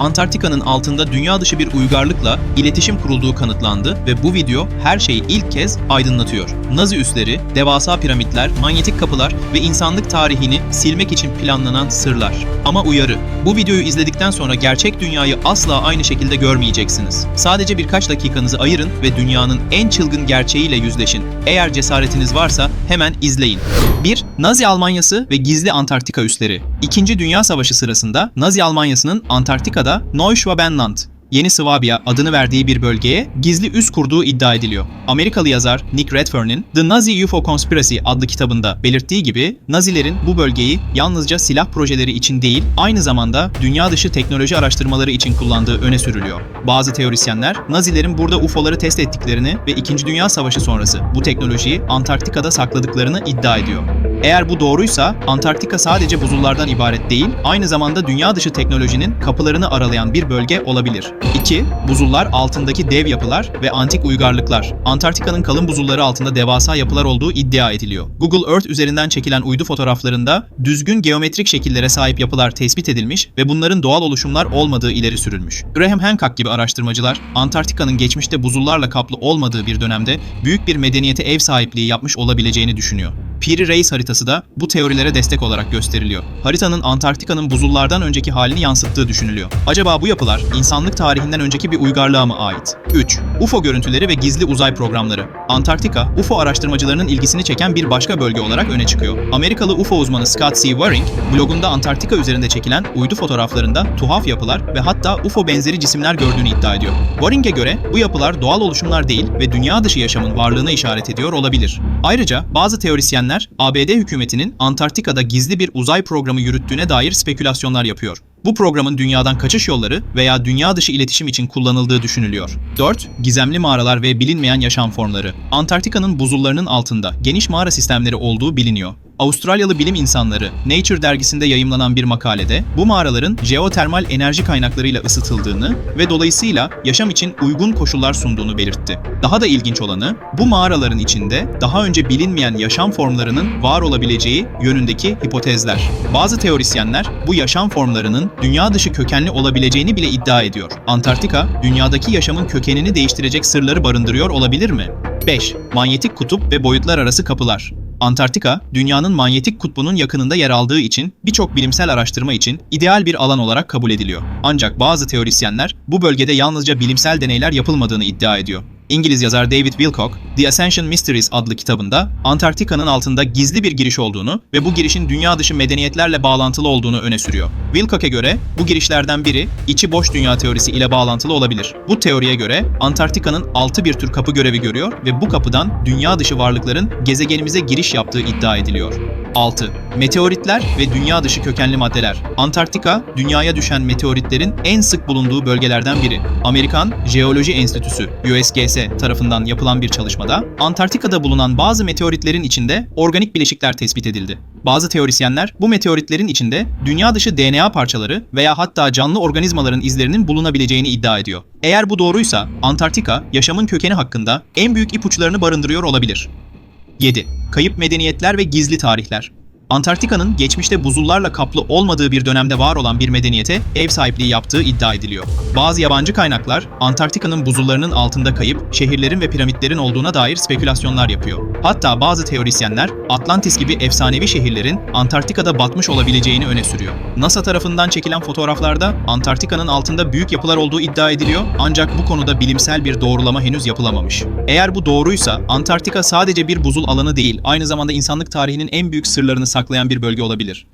Antarktika'nın altında dünya dışı bir uygarlıkla iletişim kurulduğu kanıtlandı ve bu video her şeyi ilk kez aydınlatıyor. Nazi üsleri, devasa piramitler, manyetik kapılar ve insanlık tarihini silmek için planlanan sırlar. Ama uyarı, bu videoyu izledikten sonra gerçek dünyayı asla aynı şekilde görmeyeceksiniz. Sadece birkaç dakikanızı ayırın ve dünyanın en çılgın gerçeğiyle yüzleşin. Eğer cesaretiniz varsa hemen izleyin. 1. Nazi Almanyası ve gizli Antarktika üsleri. İkinci Dünya Savaşı sırasında Nazi Almanyası'nın Antarktika'da Neuschwabenland Yeni Swabia adını verdiği bir bölgeye gizli üs kurduğu iddia ediliyor. Amerikalı yazar Nick Redfern'in The Nazi UFO Conspiracy adlı kitabında belirttiği gibi Nazilerin bu bölgeyi yalnızca silah projeleri için değil, aynı zamanda dünya dışı teknoloji araştırmaları için kullandığı öne sürülüyor. Bazı teorisyenler Nazilerin burada UFO'ları test ettiklerini ve 2. Dünya Savaşı sonrası bu teknolojiyi Antarktika'da sakladıklarını iddia ediyor. Eğer bu doğruysa Antarktika sadece buzullardan ibaret değil, aynı zamanda dünya dışı teknolojinin kapılarını aralayan bir bölge olabilir. 2. Buzullar altındaki dev yapılar ve antik uygarlıklar. Antarktika'nın kalın buzulları altında devasa yapılar olduğu iddia ediliyor. Google Earth üzerinden çekilen uydu fotoğraflarında düzgün geometrik şekillere sahip yapılar tespit edilmiş ve bunların doğal oluşumlar olmadığı ileri sürülmüş. Graham Hancock gibi araştırmacılar Antarktika'nın geçmişte buzullarla kaplı olmadığı bir dönemde büyük bir medeniyete ev sahipliği yapmış olabileceğini düşünüyor. Piri Reis haritası da bu teorilere destek olarak gösteriliyor. Haritanın Antarktika'nın buzullardan önceki halini yansıttığı düşünülüyor. Acaba bu yapılar insanlık tarihinden önceki bir uygarlığa mı ait? 3. UFO görüntüleri ve gizli uzay programları. Antarktika, UFO araştırmacılarının ilgisini çeken bir başka bölge olarak öne çıkıyor. Amerikalı UFO uzmanı Scott C. Waring, blogunda Antarktika üzerinde çekilen uydu fotoğraflarında tuhaf yapılar ve hatta UFO benzeri cisimler gördüğünü iddia ediyor. Waring'e göre bu yapılar doğal oluşumlar değil ve dünya dışı yaşamın varlığına işaret ediyor olabilir. Ayrıca bazı teorisyenler ABD hükümetinin Antarktika'da gizli bir uzay programı yürüttüğüne dair spekülasyonlar yapıyor. Bu programın dünyadan kaçış yolları veya dünya dışı iletişim için kullanıldığı düşünülüyor. 4. Gizemli mağaralar ve bilinmeyen yaşam formları. Antarktika'nın buzullarının altında geniş mağara sistemleri olduğu biliniyor. Avustralyalı bilim insanları Nature dergisinde yayımlanan bir makalede bu mağaraların jeotermal enerji kaynaklarıyla ısıtıldığını ve dolayısıyla yaşam için uygun koşullar sunduğunu belirtti. Daha da ilginç olanı bu mağaraların içinde daha önce bilinmeyen yaşam formlarının var olabileceği yönündeki hipotezler. Bazı teorisyenler bu yaşam formlarının dünya dışı kökenli olabileceğini bile iddia ediyor. Antarktika, dünyadaki yaşamın kökenini değiştirecek sırları barındırıyor olabilir mi? 5. Manyetik kutup ve boyutlar arası kapılar. Antarktika, dünyanın manyetik kutbunun yakınında yer aldığı için birçok bilimsel araştırma için ideal bir alan olarak kabul ediliyor. Ancak bazı teorisyenler bu bölgede yalnızca bilimsel deneyler yapılmadığını iddia ediyor. İngiliz yazar David Wilcock, The Ascension Mysteries adlı kitabında Antarktika'nın altında gizli bir giriş olduğunu ve bu girişin dünya dışı medeniyetlerle bağlantılı olduğunu öne sürüyor. Wilcock'a göre bu girişlerden biri içi boş dünya teorisi ile bağlantılı olabilir. Bu teoriye göre Antarktika'nın altı bir tür kapı görevi görüyor ve bu kapıdan dünya dışı varlıkların gezegenimize giriş yaptığı iddia ediliyor. 6. Meteoritler ve dünya dışı kökenli maddeler. Antarktika, dünyaya düşen meteoritlerin en sık bulunduğu bölgelerden biri. Amerikan Jeoloji Enstitüsü USGS tarafından yapılan bir çalışmada Antarktika'da bulunan bazı meteoritlerin içinde organik bileşikler tespit edildi. Bazı teorisyenler bu meteoritlerin içinde dünya dışı DNA parçaları veya hatta canlı organizmaların izlerinin bulunabileceğini iddia ediyor. Eğer bu doğruysa Antarktika yaşamın kökeni hakkında en büyük ipuçlarını barındırıyor olabilir. 7. Kayıp medeniyetler ve gizli tarihler. Antarktika'nın geçmişte buzullarla kaplı olmadığı bir dönemde var olan bir medeniyete ev sahipliği yaptığı iddia ediliyor. Bazı yabancı kaynaklar Antarktika'nın buzullarının altında kayıp şehirlerin ve piramitlerin olduğuna dair spekülasyonlar yapıyor. Hatta bazı teorisyenler Atlantis gibi efsanevi şehirlerin Antarktika'da batmış olabileceğini öne sürüyor. NASA tarafından çekilen fotoğraflarda Antarktika'nın altında büyük yapılar olduğu iddia ediliyor ancak bu konuda bilimsel bir doğrulama henüz yapılamamış. Eğer bu doğruysa Antarktika sadece bir buzul alanı değil, aynı zamanda insanlık tarihinin en büyük sırlarını saklayan bir bölge olabilir.